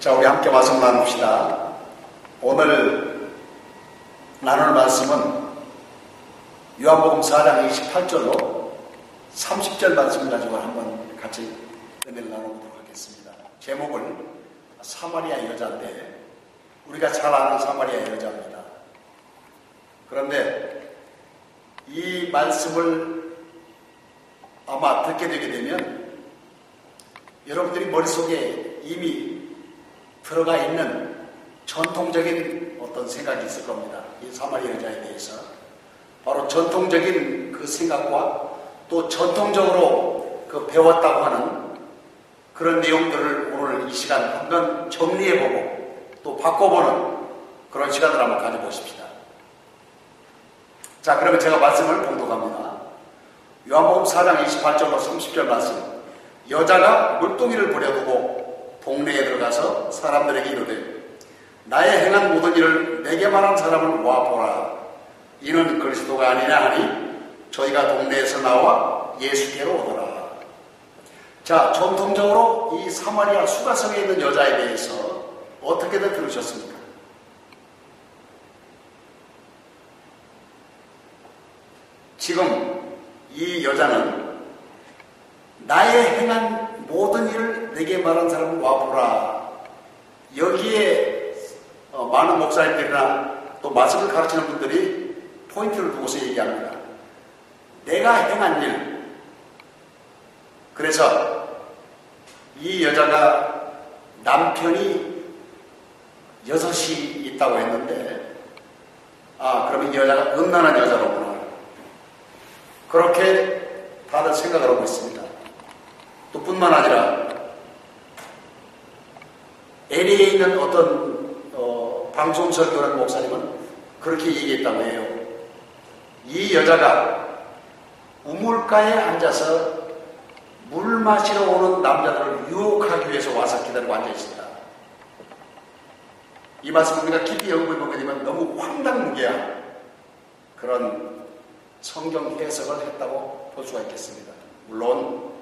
자, 우리 함께 말씀 나눕시다. 오늘 나눌 말씀은 요한복음 4장 28절로 30절 말씀을 가지고 한번 같이 은혜를 나눠보도록 하겠습니다. 제목을 사마리아 여자인데 우리가 잘 아는 사마리아 여자입니다. 그런데 이 말씀을 아마 듣게 되게 되면 여러분들이 머릿속에 이미 들어가 있는 전통적인 어떤 생각이 있을 겁니다. 이 사마리아 여자에 대해서. 바로 전통적인 그 생각과 또 전통적으로 그 배웠다고 하는 그런 내용들을 오늘 이 시간 한번 정리해보고 또 바꿔보는 그런 시간을 한번 가져보십시다. 자, 그러면 제가 말씀을 봉독합니다. 요한복음 4장 28절로 30절 말씀. 여자가 물동이를 버려두고 동네에 들어가서 사람들에게 이르되 나의 행한 모든 일을 내게 말한 사람을 와보라. 이는 그리스도가 아니냐 하니 저희가 동네에서 나와 예수께로 오더라. 자, 전통적으로 이 사마리아 수가성에 있는 여자에 대해서 어떻게들 들으셨습니까? 지금 이 여자는 나의 행한 모든 일을 내게 말한 사람을 와보라. 여기에 어, 많은 목사님들이나 또 말씀을 가르치는 분들이 포인트를 두고서 얘기합니다. 내가 행한 일. 그래서 이 여자가 남편이 여섯이 있다고 했는데, 아, 그러면 이 여자가 음란한 여자로구나. 그렇게 다들 생각을 하고 있습니다. 또 뿐만 아니라 LA에 있는 어떤 어, 방송 설교하는 목사님은 그렇게 얘기했다고 해요. 이 여자가 우물가에 앉아서 물 마시러 오는 남자들을 유혹하기 위해서 와서 기다리고 앉아 있습니다. 이 말씀 우리가 깊이 연구해 보게 되면 너무 황당무계한 그런 성경 해석을 했다고 볼 수가 있겠습니다. 물론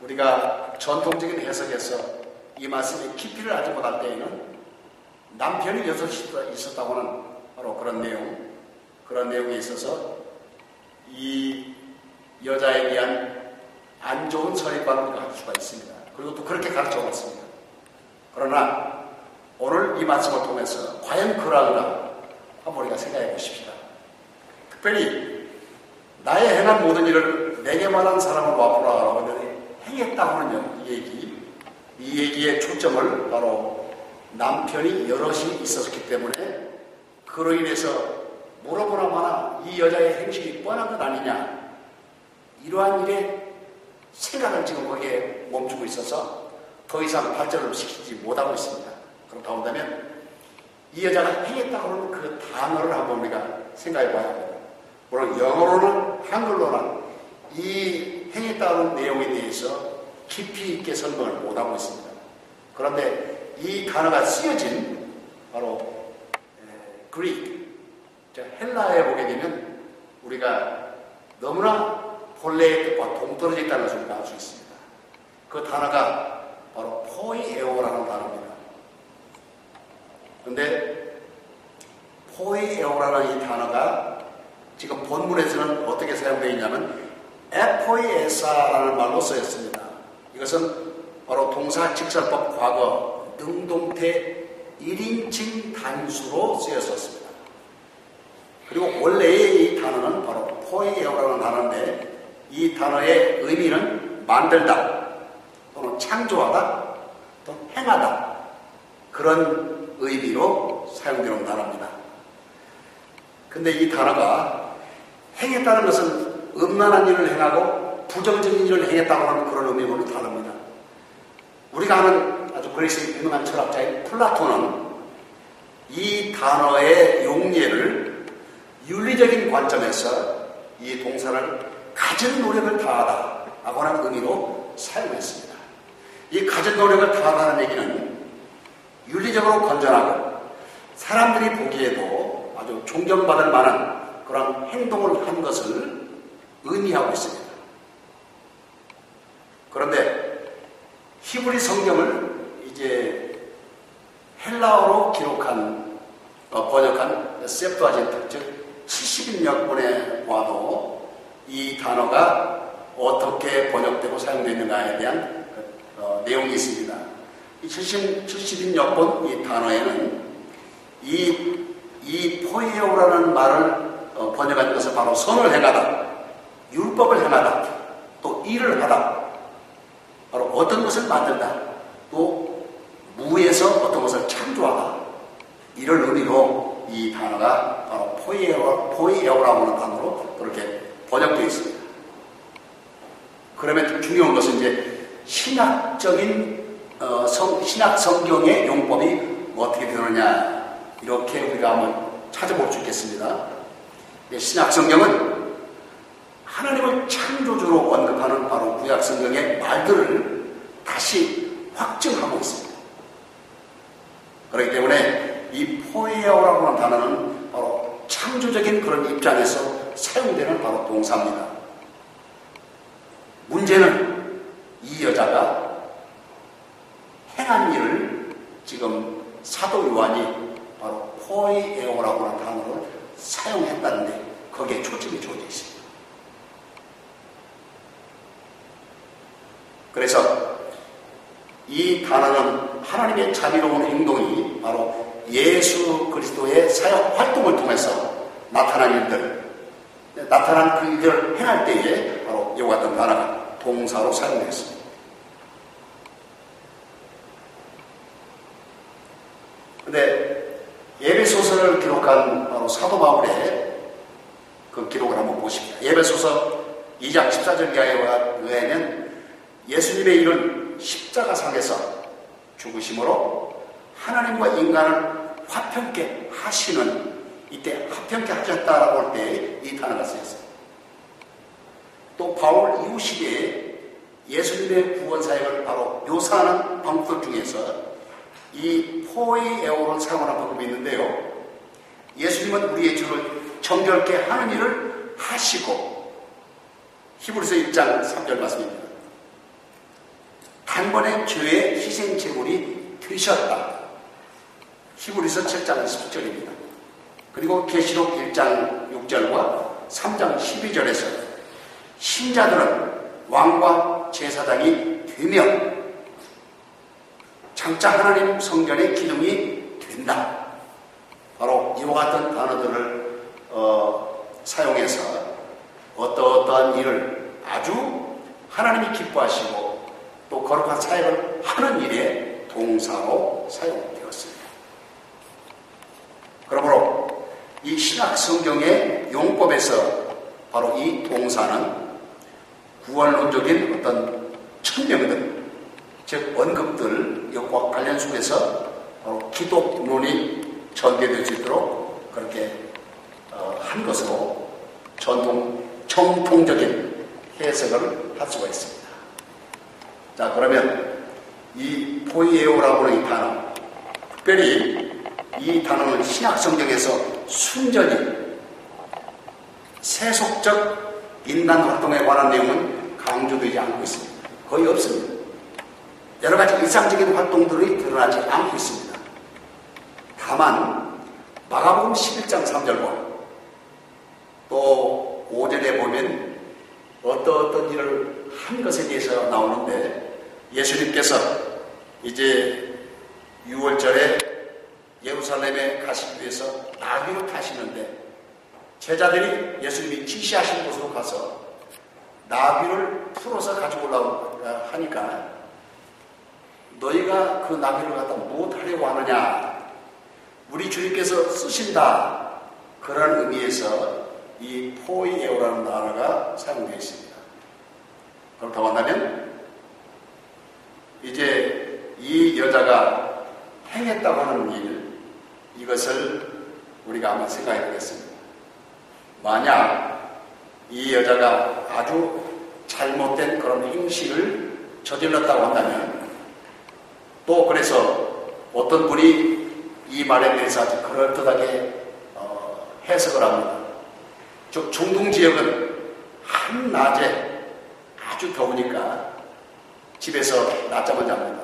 우리가 전통적인 해석에서 이 말씀이 깊이를 알지 못할 때에는 남편이 여섯이 있었다고 하는 바로 그런 내용, 그런 내용에 있어서 이 여자에 대한 안 좋은 선입관을 할 수가 있습니다. 그리고 또 그렇게 가르쳐 왔습니다. 그러나 오늘 이 말씀을 통해서 과연 그러한가 한번 우리가 생각해 보십시다. 특별히 나의 행한 모든 일을 내게 말한 사람을 와보라라고 하더니 행했다고 하는 얘기, 이 얘기의 초점을 바로 남편이 여럿이 있었기 때문에 그로 인해서 물어보나 마나 이 여자의 행실이 뻔한 것 아니냐 이러한 일에 생각을 지금 거기에 멈추고 있어서 더 이상 발전을 시키지 못하고 있습니다. 그렇다 한다면 이 여자가 행했다고 하는 그 단어를 한번 우리가 생각해 봐야 합니다. 물론 영어로는 한글로는 이 행했다는 내용에 대해서 깊이 있게 설명을 못하고 있습니다. 그런데 이 단어가 쓰여진 바로 그리크, 헬라에 보게 되면 우리가 너무나 본래의 뜻과 동떨어져 있다는 것을 알수 있습니다. 그 단어가 바로 포이에오라는 단어입니다. 그런데 포이에오라는 이 단어가 지금 본문에서는 어떻게 사용되어 있냐면 에포이에사라는 말로 쓰였습니다. 이것은 바로 동사 직설법 과거 능동태 1인칭 단수로 쓰였었습니다. 그리고 원래의 이 단어는 바로 포에어라는 단어인데 이 단어의 의미는 만들다 또는 창조하다 또 행하다 그런 의미로 사용되는 단어입니다. 근데 이 단어가 행했다는 것은 음란한 일을 행하고 부정적인 일을 행했다고 하는 그런 의미와는 다릅니다. 우리가 아는 아주 그리스의 유명한 철학자인 플라톤은 이 단어의 용례를 윤리적인 관점에서 이 동사를 가진 노력을 다하다 라고 하는 의미로 사용했습니다. 이 가진 노력을 다하다는 얘기는 윤리적으로 건전하고 사람들이 보기에도 아주 존경받을 만한 그런 행동을 한 것을 의미하고 있습니다. 그런데 히브리 성경을 이제 헬라어로 기록한 어, 번역한 셉트아진트 즉 70여 권에 와도 이 단어가 어떻게 번역되고 사용되는가에 대한 어, 내용이 있습니다. 이 70, 70여 권이 단어에는 이, 이 포이오라는 말을 어, 번역한 것은 바로 선을 행하다, 율법을 행하다, 또 일을 하다, 바로 어떤 것을 만든다, 또 무에서 어떤 것을 창조하다, 이런 의미로 이 단어가 바로 포이에오, 포이에오라고 하는 단어로 그렇게 번역되어 있습니다. 그러면 중요한 것은 이제 신학적인 어, 성, 신학 성경의 용법이 어떻게 되느냐 이렇게 우리가 한번 찾아볼 수 있겠습니다. 신약 성경은 하나님을 창조주로 언급하는 바로 구약 성경의 말들을 다시 확증하고 있습니다. 그렇기 때문에 이 포에어라고 하는 단어는 바로 창조적인 그런 입장에서 사용되는 바로 동사입니다. 문제는 이 여자가 행한 일을 지금 사도 요한이 바로 포에어라고 하는 단어를 사용했다는데 거기에 초점이 주어져 있습니다. 그래서 이 단어는 하나님의 자비로운 행동이 바로 예수 그리스도의 사역 활동을 통해서 나타난 일들, 나타난 그 일들을 행할 때에 바로 이와 같은 단어가 동사로 사용되었습니다. 근데 예배소설을 기록한 바로 사도 바울의 그 기록을 한번 보십니다. 예배소서 2장 14절 이하에 의하면 예수님의 일은 십자가상에서 죽으심으로 하나님과 인간을 화평케 하시는 이때 화평케 하셨다라고 할 때 이 단어가 쓰였어요. 또 바울 이후 시대에 예수님의 구원 사역을 바로 묘사하는 방법 중에서 이 포에에오를 사용하는 방법이 있는데요. 예수님은 우리의 주를 정결케 하는 일을 하시고 히브리서 1장 3절 말씀입니다. 단번에 죄의 희생 제물이 되셨다. 히브리서 7장 10절입니다. 그리고 계시록 1장 6절과 3장 12절에서 신자들은 왕과 제사장이 되며 장차 하나님 성전의 기둥이 된다. 바로 이와 같은 단어들을 어, 사용해서 어떠어떠한 일을 아주 하나님이 기뻐하시고 또 거룩한 사역을 하는 일에 동사로 사용되었습니다. 그러므로 이 신학 성경의 용법에서 바로 이 동사는 구원론적인 어떤 천명들, 즉 언급들 역과 관련 속에서 바로 기독론이 전개될 수 있도록 그렇게 어, 한 것으로 전통 정통적인 해석을 할 수가 있습니다. 자 그러면 이 포이에오라고 하는 이 단어, 특별히 이 단어는 신약 성경에서 순전히 세속적 인간 활동에 관한 내용은 강조되지 않고 있습니다. 거의 없습니다. 여러 가지 일상적인 활동들이 드러나지 않고 있습니다. 다만 마가복음 11장 3절과 또 5절에 보면 어떤 어떤 일을 한 것에 대해서 나오는데 예수님께서 이제 6월절에 예루살렘에 가시기 위해서 나귀를 타시는데 제자들이 예수님이 지시하신 곳으로 가서 나귀를 풀어서 가지고 올라오니까 하니까 너희가 그 나귀를 갖다 무엇하려고 하느냐 우리 주님께서 쓰신다 그런 의미에서 이 포이에오라는 단어가 사용되어 있습니다. 그렇다고 한다면 이제 이 여자가 행했다고 하는 일 이것을 우리가 한번 생각해 보겠습니다. 만약 이 여자가 아주 잘못된 그런 행실을 저질렀다고 한다면 또 그래서 어떤 분이 이 말에 대해서 아주 그럴듯하게 어, 해석을 합니다. 즉 중동 지역은 한낮에 아주 더우니까 집에서 낮잠을 잡니다.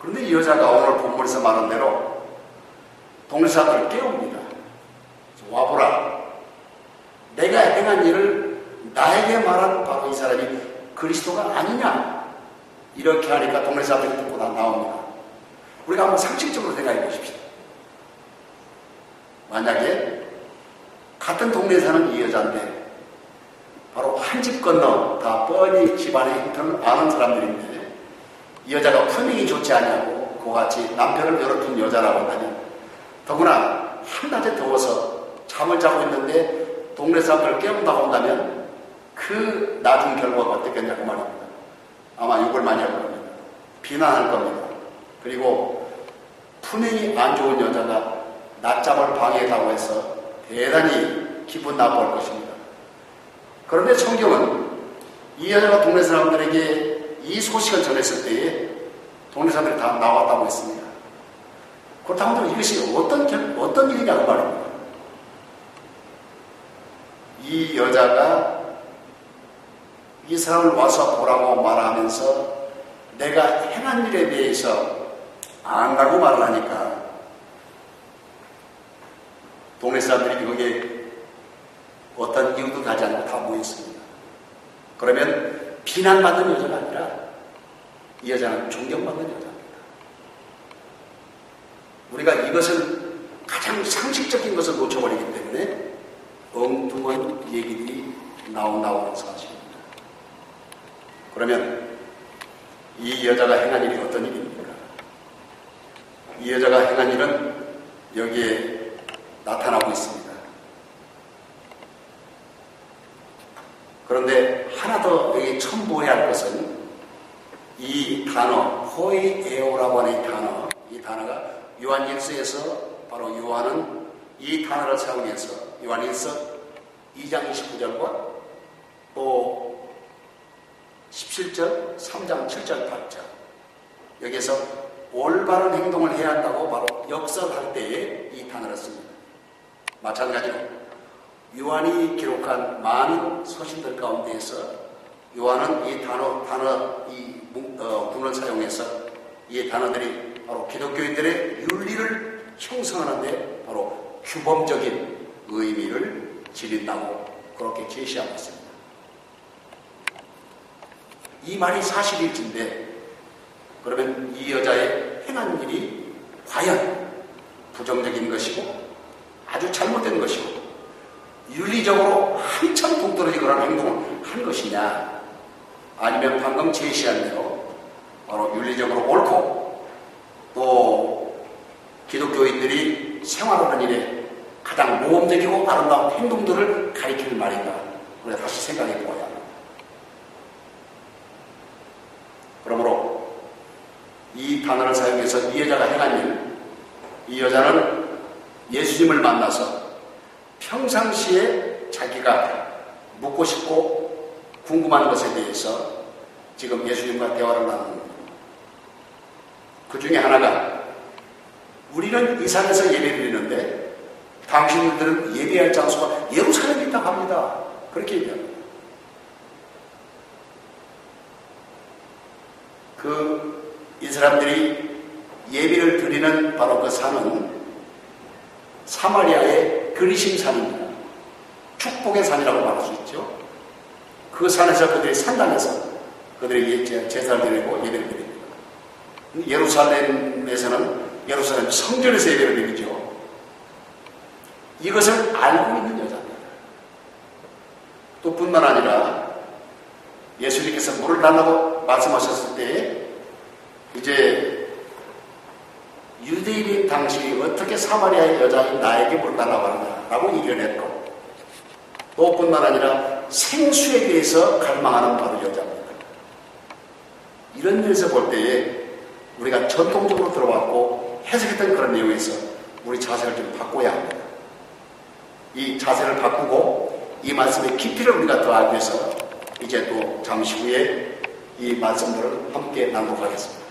그런데 이 여자가 오늘 본문에서 말한 대로 동네 사람들을 깨웁니다. 와보라. 내가 행한 일을 나에게 말한 바로 이 사람이 그리스도가 아니냐. 이렇게 하니까 동네 사람들이 듣고 다 나옵니다. 우리가 한번 상식적으로 생각해 보십시오. 만약에 같은 동네에 사는 이 여자인데 바로 한 집 건너 다 뻔히 집안의 형편을 아는 사람들인데 이 여자가 분위기 좋지 않냐고 그같이 남편을 열어둔 여자라고 한다면 더구나 한낮에 더워서 잠을 자고 있는데 동네 사람들을 깨운다고 한다면 그 나중 결과가 어떻겠냐고 말입니다. 아마 욕을 많이 할 겁니다. 비난할 겁니다. 그리고 분위기 안 좋은 여자가 낮잠을 방해했다고 해서 대단히 기분 나빠할 것입니다. 그런데 성경은 이 여자가 동네 사람들에게 이 소식을 전했을 때에 동네 사람들이 다 나왔다고 했습니다. 그렇다고 하면 이것이 어떤, 어떤 일이냐고 말입니다. 이 여자가 이 사람을 와서 보라고 말하면서 내가 행한 일에 대해서 안다고 말을 하니까 동네 사람들이 거기에 어떤 이유도 가지 않고 다 모였습니다. 그러면 비난받는 여자가 아니라 이 여자는 존경받는 여자입니다. 우리가 이것을 가장 상식적인 것을 놓쳐버리기 때문에 엉뚱한 얘기들이 나온다는 사실입니다. 그러면 이 여자가 행한 일이 어떤 일입니까? 이 여자가 행한 일은 여기에 나타나고 있습니다. 그런데 하나 더 여기 첨부해야 할 것은 이 단어, 호이에오라고 하는 이 단어, 이 단어가 요한 일서에서 바로 요한은 이 단어를 사용해서 요한 일서 2장 29절과 또 17절, 3장 7절 8절 여기에서 올바른 행동을 해야 한다고 바로 역설할 때에 이 단어를 씁니다. 마찬가지로 요한이 기록한 많은 서신들 가운데에서 요한은 이 단어, 단어, 이 어, 문을 사용해서 이 단어들이 바로 기독교인들의 윤리를 형성하는데 바로 규범적인 의미를 지닌다고 그렇게 제시하고 있습니다. 이 말이 사실일진데 그러면 이 여자의 행한 일이 과연 부정적인 것이고 아주 잘못된 것이고 윤리적으로 한참 동떨어지거나 행동을 한 것이냐 아니면 방금 제시한 대로 바로 윤리적으로 옳고 또 기독교인들이 생활하는 일에 가장 모험적이고 아름다운 행동들을 가리키는 말인가 우리가 다시 생각해 보아야. 그러므로 이 단어를 사용해서 이 여자가 행한 일, 이 여자는 예수님을 만나서 평상시에 자기가 묻고 싶고 궁금한 것에 대해서 지금 예수님과 대화를 나누는 그 중에 하나가 우리는 이 산에서 예배 드리는데 당신들은 예배할 장소가 예루살렘에 있다고 합니다. 그렇게 얘기합니다. 그 이 사람들이 예배를 드리는 바로 그 산은 사마리아의 그리심 산입니다. 축복의 산이라고 말할 수 있죠. 그 산에서 그들이 산당에서 그들이 제사를 드리고 예배를 드립니다. 예루살렘에서는 예루살렘 성전에서 예배를 드리죠. 이것을 알고 있는 여자입니다. 또 뿐만 아니라 예수님께서 물을 달라고 말씀하셨을 때 이제 유대인인 당시 어떻게 사마리아의 여자인 나에게 물 달라고 하느냐라고 얘기를 했고 또 뿐만 아니라 생수에 대해서 갈망하는 바로 여자입니다. 이런 면에서 볼 때에 우리가 전통적으로 들어왔고 해석했던 그런 내용에서 우리 자세를 좀 바꿔야 합니다. 이 자세를 바꾸고 이 말씀의 깊이를 우리가 더 알기 위해서 이제 또 잠시 후에 이 말씀들을 함께 나누도록 하겠습니다.